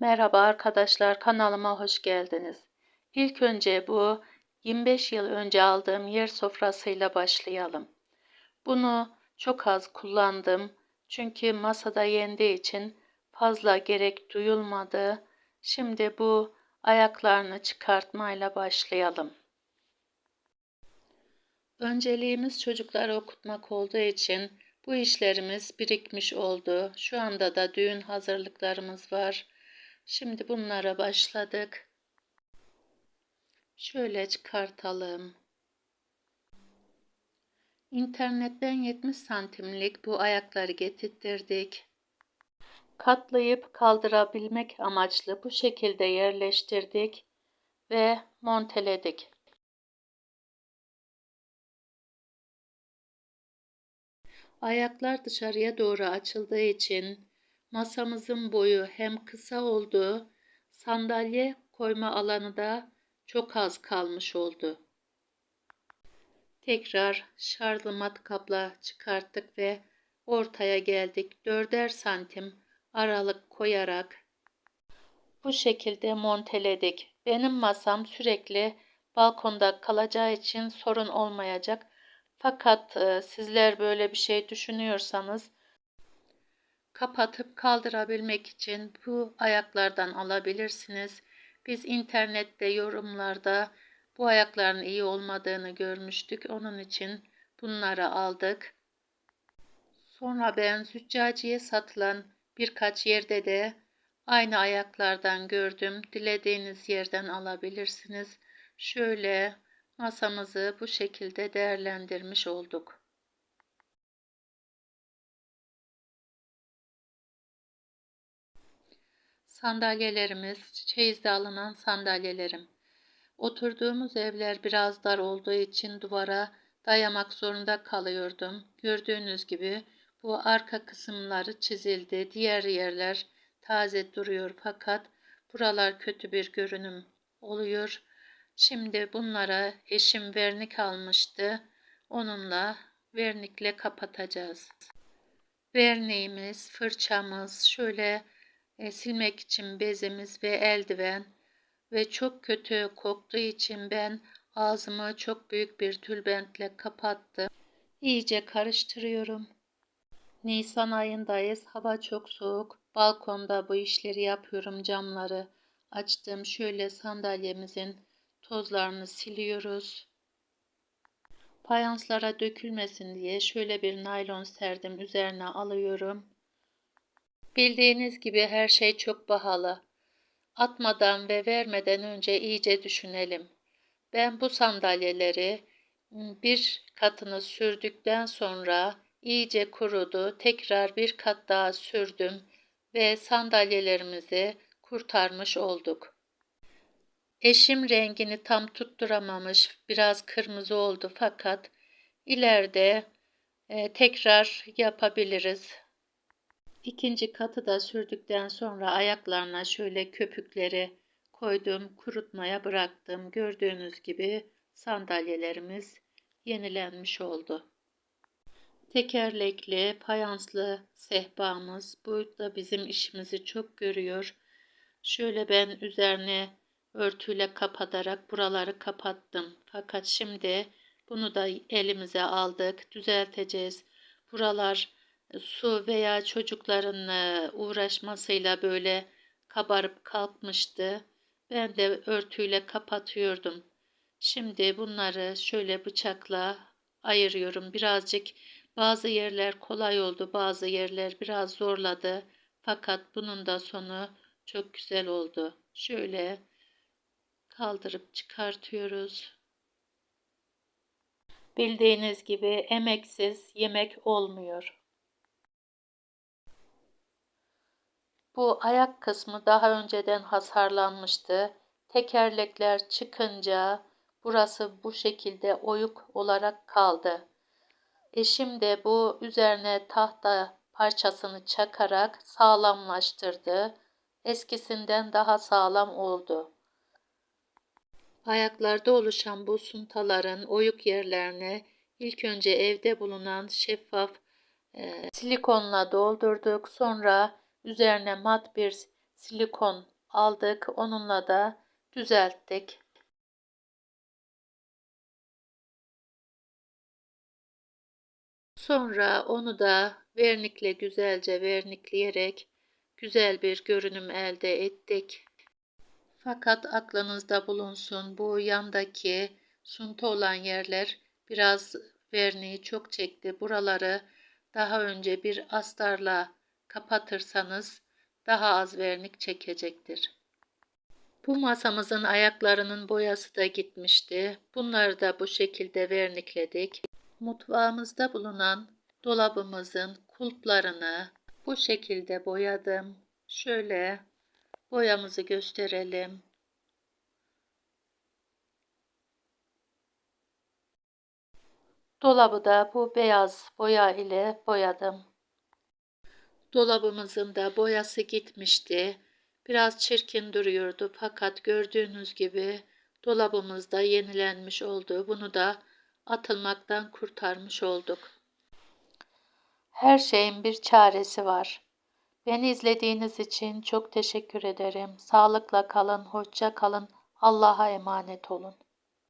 Merhaba arkadaşlar kanalıma hoş geldiniz. İlk önce bu 25 yıl önce aldığım yer sofrasıyla başlayalım. Bunu çok az kullandım çünkü masada yendiği için fazla gerek duyulmadı. Şimdi bu ayaklarını çıkartmayla başlayalım. Önceliğimiz çocukları okutmak olduğu için bu işlerimiz birikmiş oldu. Şu anda da düğün hazırlıklarımız var. Şimdi bunlara başladık. Şöyle çıkartalım. İnternetten 70 santimlik bu ayakları getirttirdik. Katlayıp kaldırabilmek amaçlı bu şekilde yerleştirdik ve monteledik. Ayaklar dışarıya doğru açıldığı için masamızın boyu hem kısa oldu, sandalye koyma alanı da çok az kalmış oldu. Tekrar şarjlı matkapla çıkarttık ve ortaya geldik. Dörder santim aralık koyarak bu şekilde monteledik. Benim masam sürekli balkonda kalacağı için sorun olmayacak. Fakat e, sizler böyle bir şey düşünüyorsanız kapatıp kaldırabilmek için bu ayaklardan alabilirsiniz. Biz internette yorumlarda bu ayakların iyi olmadığını görmüştük. Onun için bunları aldık. Sonra ben züccaciye satılan birkaç yerde de aynı ayaklardan gördüm. Dilediğiniz yerden alabilirsiniz. Şöyle masamızı bu şekilde değerlendirmiş olduk. Sandalyelerimiz, çeyizde alınan sandalyelerim. Oturduğumuz evler biraz dar olduğu için duvara dayamak zorunda kalıyordum. Gördüğünüz gibi bu arka kısımları çizildi. Diğer yerler taze duruyor fakat buralar kötü bir görünüm oluyor. Şimdi bunlara eşim vernik almıştı. Onunla vernikle kapatacağız. Verniğimiz, fırçamız, şöyle e, silmek için bezimiz ve eldiven ve çok kötü koktuğu için ben ağzımı çok büyük bir tülbentle kapattım. İyice karıştırıyorum. Nisan ayındayız. Hava çok soğuk. Balkonda bu işleri yapıyorum. Camları açtım. Şöyle sandalyemizin tozlarını siliyoruz. Fayanslara dökülmesin diye şöyle bir naylon serdim. Üzerine alıyorum. Bildiğiniz gibi her şey çok pahalı. Atmadan ve vermeden önce iyice düşünelim. Ben bu sandalyeleri bir katını sürdükten sonra iyice kurudu. Tekrar bir kat daha sürdüm ve sandalyelerimizi kurtarmış olduk. Eşim rengini tam tutturamamış, biraz kırmızı oldu fakat ileride e, tekrar yapabiliriz. İkinci katı da sürdükten sonra ayaklarına şöyle köpükleri koydum, kurutmaya bıraktım. Gördüğünüz gibi sandalyelerimiz yenilenmiş oldu. Tekerlekli, fayanslı sehpamız. Bu da bizim işimizi çok görüyor. Şöyle ben üzerine örtüyle kapatarak buraları kapattım. Fakat şimdi bunu da elimize aldık. Düzelteceğiz. Buralar su veya çocukların uğraşmasıyla böyle kabarıp kalkmıştı. Ben de örtüyle kapatıyordum. Şimdi bunları şöyle bıçakla ayırıyorum. Birazcık bazı yerler kolay oldu, bazı yerler biraz zorladı. Fakat bunun da sonu çok güzel oldu. Şöyle kaldırıp çıkartıyoruz. Bildiğiniz gibi emeksiz yemek olmuyor. Bu ayak kısmı daha önceden hasarlanmıştı. Tekerlekler çıkınca burası bu şekilde oyuk olarak kaldı. Eşim de bu üzerine tahta parçasını çakarak sağlamlaştırdı. Eskisinden daha sağlam oldu. Ayaklarda oluşan bu suntaların oyuk yerlerine ilk önce evde bulunan şeffaf e, silikonla doldurduk. Sonra üzerine mat bir silikon aldık. Onunla da düzelttik. Sonra onu da vernikle güzelce vernikleyerek güzel bir görünüm elde ettik. Fakat aklınızda bulunsun bu yandaki sunta olan yerler biraz verniği çok çekti. Buraları daha önce bir astarla kapatırsanız daha az vernik çekecektir. Bu masamızın ayaklarının boyası da gitmişti. Bunları da bu şekilde vernikledik. Mutfağımızda bulunan dolabımızın kulplarını bu şekilde boyadım. Şöyle boyamızı gösterelim. Dolabı da bu beyaz boya ile boyadım. Dolabımızın da boyası gitmişti. Biraz çirkin duruyordu fakat gördüğünüz gibi dolabımız da yenilenmiş oldu. Bunu da atılmaktan kurtarmış olduk. Her şeyin bir çaresi var. Beni izlediğiniz için çok teşekkür ederim. Sağlıkla kalın, hoşça kalın. Allah'a emanet olun.